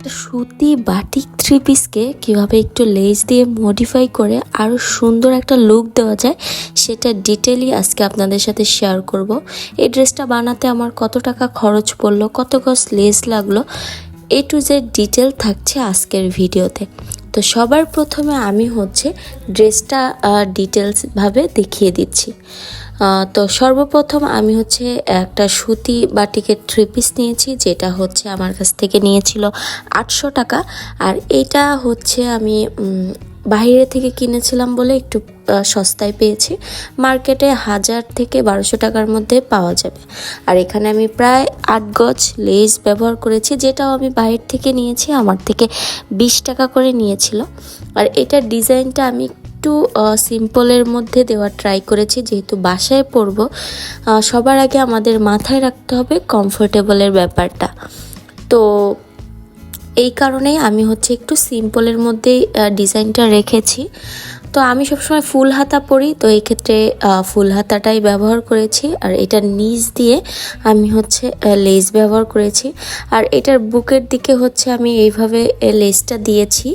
সুতি batik three পিসকে কীভাবে একটু লেস দিয়ে মডিফাই করে আরও সুন্দর একটা লুক দেওয়া যায়, সেটা ডিটেলই আজকে আপনাদের সাথে শেয়ার করব। এই ড্রেসটা বানাতে আমার কত টাকা খরচ পড়ল, কত গজ লেস লাগল এ টু জেড ডিটেল থাকছে আজকের ভিডিওতে। তো সবার প্রথমে আমি হচ্ছে ড্রেসটা ডিটেলসভাবে দেখিয়ে দিচ্ছি। তো সর্বপ্রথম আমি হচ্ছে একটা সুতি বাটিকের থ্রি পিস নিয়েছি, যেটা হচ্ছে আমার কাছ থেকে নিয়েছিল আটশো টাকা। আর এটা হচ্ছে আমি বাইরে থেকে কিনেছিলাম বলে একটু সস্তায় পেয়েছি। মার্কেটে হাজার থেকে বারোশো টাকার মধ্যে পাওয়া যাবে। আর এখানে আমি প্রায় আট গজ লেস ব্যবহার করেছি, যেটাও আমি বাইরে থেকে নিয়েছি, আমার থেকে বিশ টাকা করে নিয়েছিল। আর এটার ডিজাইনটা আমি একটু সিম্পলের মধ্যে দেওয়ার ট্রাই করেছি। যেহেতু বাসায় পরব সবার আগে আমাদের মাথায় রাখতে হবে কমফোর্টেবলের ব্যাপারটা। তো এই কারণেই আমি হচ্ছে একটু সিম্পলের মধ্যেই ডিজাইনটা রেখেছি। তো আমি সবসময় ফুল হাতা পরি, তো এই ক্ষেত্রে ফুল হাতাটাই ব্যবহার করেছি। আর এটার নিচ দিয়ে আমি হচ্ছে লেস ব্যবহার করেছি। আর এটার বুকের দিকে হচ্ছে আমি এইভাবে লেসটা দিয়েছি।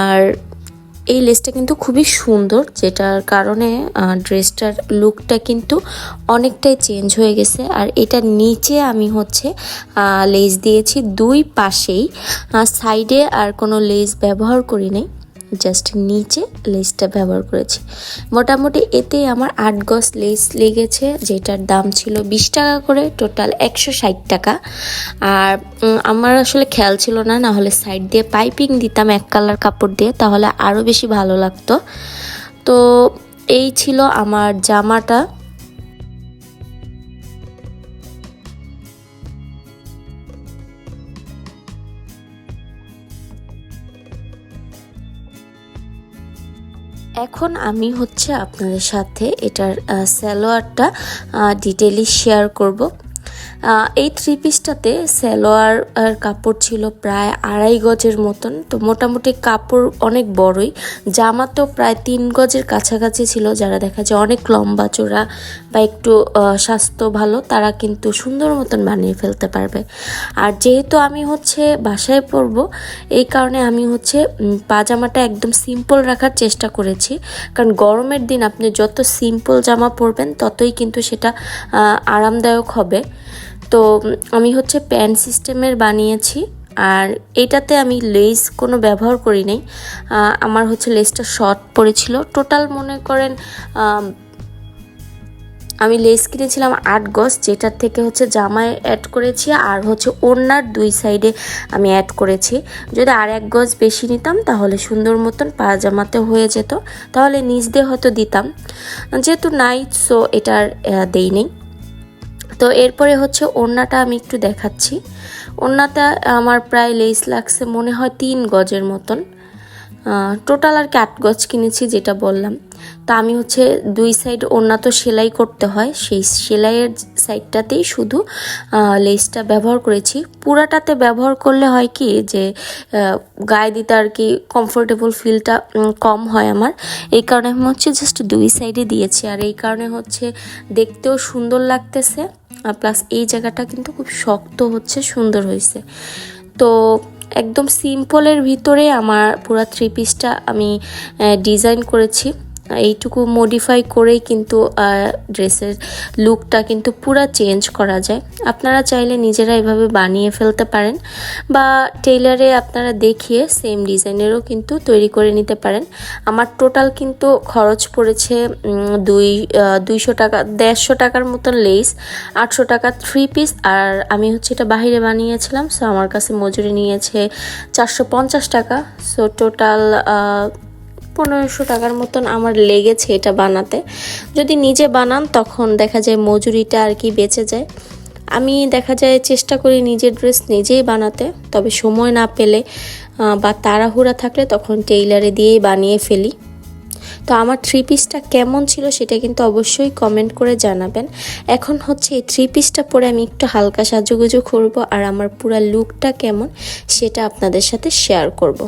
আর এই লেসটা কিন্তু খুবই সুন্দর, যেটার কারণে ড্রেসটার লুকটা কিন্তু অনেকটাই চেঞ্জ হয়ে গেছে। আর এটা নিচে আমি হচ্ছে লেস দিয়েছি দুই পাশেই। সাইডে আর কোনো লেস ব্যবহার করি নাই। জাস্ট নিচে লেসটা ব্যবহার করেছি। মোটামুটি এতে আমার আট গজ লেস লেগেছে, যেটার দাম ছিল বিশ টাকা করে টোটাল একশো ষাট টাকা। আর আমার আসলে খেয়াল ছিল না না হলে সাইড দিয়ে পাইপিং দিতাম এক কালার কাপড় দিয়ে, তাহলে আরও বেশি ভালো লাগতো। তো এই ছিল আমার জামাটা। এখন আমি হচ্ছে আপনাদের সাথে এটার স্যালোয়ারটা ডিটেলি শেয়ার করব। এই থ্রি পিসটাতে স্যালোয়ার আর কাপড় ছিল প্রায় আড়াই গজের মতন। তো মোটামুটি কাপড় অনেক বড়ই। জামা তো প্রায় তিন গজের কাছাকাছি ছিল। যারা দেখা যায় অনেক লম্বা চোরা বা একটু স্বাস্থ্য ভালো, তারা কিন্তু সুন্দর মতন বানিয়ে ফেলতে পারবে। আর যেহেতু আমি হচ্ছে বাসায় পরবো, এই কারণে আমি হচ্ছে পাজামাটা একদম সিম্পল রাখার চেষ্টা করেছি। কারণ গরমের দিন আপনি যত সিম্পল জামা পরবেন, ততই কিন্তু সেটা আরামদায়ক হবে। তো আমি হচ্ছে প্যান্ট সিস্টেমের বানিয়েছি আর এটাতে আমি লেস কোনো ব্যবহার করি নাই। আমার হচ্ছে লেসটা শর্ট পড়েছিল। টোটাল মনে করেন আমি লেস কিনেছিলাম আট গজ, যেটার থেকে হচ্ছে জামায় অ্যাড করেছি আর হচ্ছে ওড়নার দুই সাইডে আমি অ্যাড করেছি। যদি আর এক গজ বেশি নিতাম, তাহলে সুন্দর মতন পাজামাতে হয়ে যেত। তাহলে নিচ দিয়ে হয়তো দিতাম। যেহেতু নাই সো এটার দেই নেই। তো এরপরে হচ্ছে ওড়নাটা আমি একটু দেখাচ্ছি। ওড়নাটা আমার প্রায় লেস লাগছে, মনে হয় তিন গজের মতন। টোটাল আর কি আট গজ কিনেছি যেটা বললাম। তা আমি হচ্ছে দুই সাইড ওড়না তো সেলাই করতে হয়, সেই সেলাইয়ের সাইডটাতেই শুধু লেসটা ব্যবহার করেছি। পুরাটাতে ব্যবহার করলে হয় কি যে গায়ে দিতে আর কি কমফোর্টেবল ফিলটা কম হয় আমার। এই কারণে হচ্ছে জাস্ট দুই সাইডে দিয়েছি। আর এই কারণে হচ্ছে দেখতেও সুন্দর লাগতেছে। প্লাস এই জায়গাটা কিন্তু খুব শক্ত হচ্ছে, সুন্দর হয়েছে। তো একদম সিম্পলের ভিতরে আমার পুরা থ্রি পিসটা আমি ডিজাইন করেছি। এইটুকু মডিফাই করেই কিন্তু ড্রেসের লুকটা কিন্তু পুরো চেঞ্জ করা যায়। আপনারা চাইলে নিজেরা এভাবে বানিয়ে ফেলতে পারেন বা টেইলারে আপনারা দেখিয়ে সেম ডিজাইনেরও কিন্তু তৈরি করে নিতে পারেন। আমার টোটাল কিন্তু খরচ পড়েছে দুই দুইশো টাকা, দেড়শো টাকার মতন লেস আটশো টাকা থ্রি পিস আর আমি হচ্ছে এটা বাহিরে বানিয়েছিলাম সো আমার কাছে মজুরি নিয়েছে চারশো পঞ্চাশ টাকা। সো টোটাল পনেরোশো টাকার মতন আমার লেগেছে এটা বানাতে। যদি নিজে বানান, তখন দেখা যায় মজুরিটা আর কি বেঁচে যায়। আমি দেখা যায় চেষ্টা করি নিজের ড্রেস নিজেই বানাতে, তবে সময় না পেলে বা তাড়াহুড়া থাকলে তখন টেইলারে দিয়েই বানিয়ে ফেলি। তো আমার থ্রি পিসটা কেমন ছিল সেটা কিন্তু অবশ্যই কমেন্ট করে জানাবেন। এখন হচ্ছে এই থ্রি পিসটা পরে আমি একটু হালকা সাজুগুজু করব আর আমার পুরা লুকটা কেমন সেটা আপনাদের সাথে শেয়ার করব।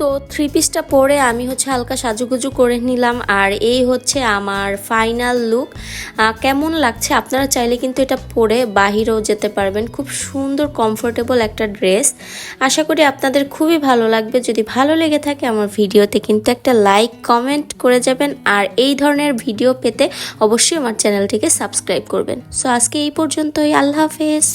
তো থ্রি পিসটা পরে আমি হচ্ছে হালকা সাজুগুজু করে নিলাম আর এই হচ্ছে আমার ফাইনাল লুক কেমন লাগছে? আপনারা চাইলে কিন্তু এটা পরে বাহিরেও যেতে পারবেন। খুব সুন্দর কমফোর্টেবল একটা ড্রেস আশা করি আপনাদের খুবই ভালো লাগবে। যদি ভালো লেগে থাকে আমার ভিডিওতে কিন্তু একটা লাইক কমেন্ট করে যাবেন। আর এই ধরনের ভিডিও পেতে অবশ্যই আমার চ্যানেলটিকে সাবস্ক্রাইব করবেন। সো আজকে এই পর্যন্তই। আল্লাহ হাফেজ।